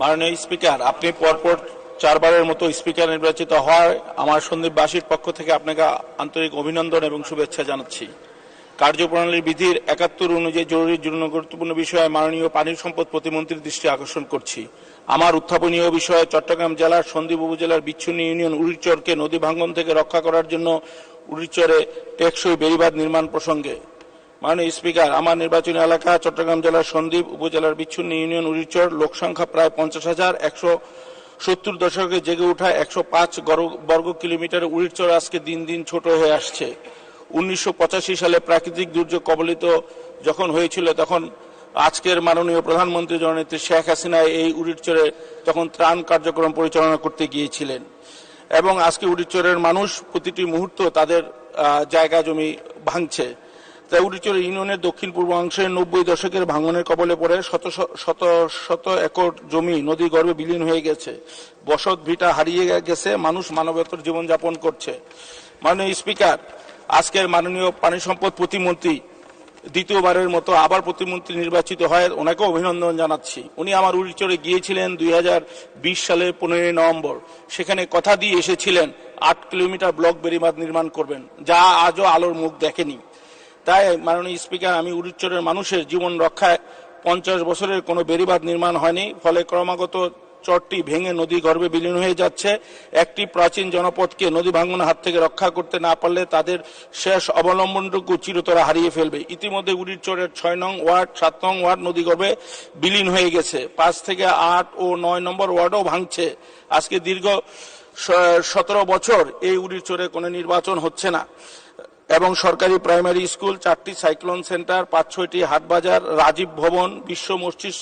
মাননীয় স্পিকার, আপনি পরপর চারবারের মতো স্পিকার নির্বাচিত হওয়ায় আমার সন্দীপবাসীর পক্ষ থেকে আপনাকে আন্তরিক অভিনন্দন এবং শুভেচ্ছা জানাচ্ছি। কার্যপ্রণালীর বিধির একাত্তর অনুযায়ী জরুরি গুরুত্বপূর্ণ বিষয়ে মাননীয় পানি সম্পদ প্রতিমন্ত্রীর দৃষ্টি আকর্ষণ করছি। আমার উত্থাপনীয় বিষয়ে চট্টগ্রাম জেলার সন্দ্বীপ উপজেলার বিচ্ছিন্ন ইউনিয়ন উড়িচরকে নদী ভাঙ্গন থেকে রক্ষা করার জন্য উড়িচরে টেকসই বেড়িবাঁধ নির্মাণ প্রসঙ্গে মাননীয় স্পিকার, আমার নির্বাচনী এলাকা চট্টগ্রাম জেলার সন্দ্বীপ উপজেলার বিচ্ছিন্ন ইউনিয়ন উড়িচর লোকসংখ্যা প্রায় পঞ্চাশ হাজার, একশো সত্তর দশকে জেগে ওঠা একশো পাঁচ বর্গ কিলোমিটার উড়িচর আজকে দিন দিন ছোট হয়ে আসছে। উনিশশো পঁচাশি সালে প্রাকৃতিক দুর্যোগ কবলিত যখন হয়েছিল, তখন আজকের মাননীয় প্রধানমন্ত্রী জননেত্রী শেখ হাসিনা এই উড়িচরে তখন ত্রাণ কার্যক্রম পরিচালনা করতে গিয়েছিলেন। এবং আজকে উড়িচরের মানুষ প্রতিটি মুহূর্ত তাদের জায়গা জমি ভাঙছে। তাই উড়িচর ইউনিয়নের দক্ষিণ পূর্বাংশে নব্বই দশকের ভাঙনের কবলে পড়ে শত শত শত একর জমি নদী গর্ভে বিলীন হয়ে গেছে। বসত ভিটা হারিয়ে গেছে, মানুষ মানবতর জীবনযাপন করছে। মাননীয় স্পিকার, আজকের মাননীয় পানি সম্পদ প্রতিমন্ত্রী দ্বিতীয়বারের মতো আবার প্রতিমন্ত্রী নির্বাচিত হয় ওনাকে অভিনন্দন জানাচ্ছি। উনি আমার উড়িচরে গিয়েছিলেন দুই সালের পনেরোই নভেম্বর। সেখানে কথা দিয়ে এসেছিলেন, আট কিলোমিটার ব্লক বেড়িবাঁধ নির্মাণ করবেন, যা আজও আলোর মুখ দেখেনি। তাই মাননীয় স্পিকার, আমি উড়িচরের মানুষের জীবন রক্ষায় পঞ্চাশ বছরের কোনো বেড়িবাঁধ নির্মাণ হয়নি। ফলে ক্রমাগত চরটি ভেঙে নদী গর্ভে বিলীন হয়ে যাচ্ছে। একটি প্রাচীন জনপদকে নদী ভাঙনের হাত থেকে রক্ষা করতে না পারলে তাদের শেষ অবলম্বনটুকু চিরতরা হারিয়ে ফেলবে। ইতিমধ্যে উড়ির উড়িরচরের ছয় নং ওয়ার্ড, সাত নং ওয়ার্ড নদী গর্ভে বিলীন হয়ে গেছে। পাঁচ থেকে আট ও নয় নম্বর ওয়ার্ডও ভাঙছে। আজকে দীর্ঘ সতেরো বছর এই উড়ির উড়িরচরে কোনো নির্বাচন হচ্ছে না। এবং সরকারি প্রাইমারি স্কুল চারটি সাইক্লোন সেন্টার পাঁচ ছয়টি হাটবাজার রাজীব ভবন বিশ্ব মসজিদ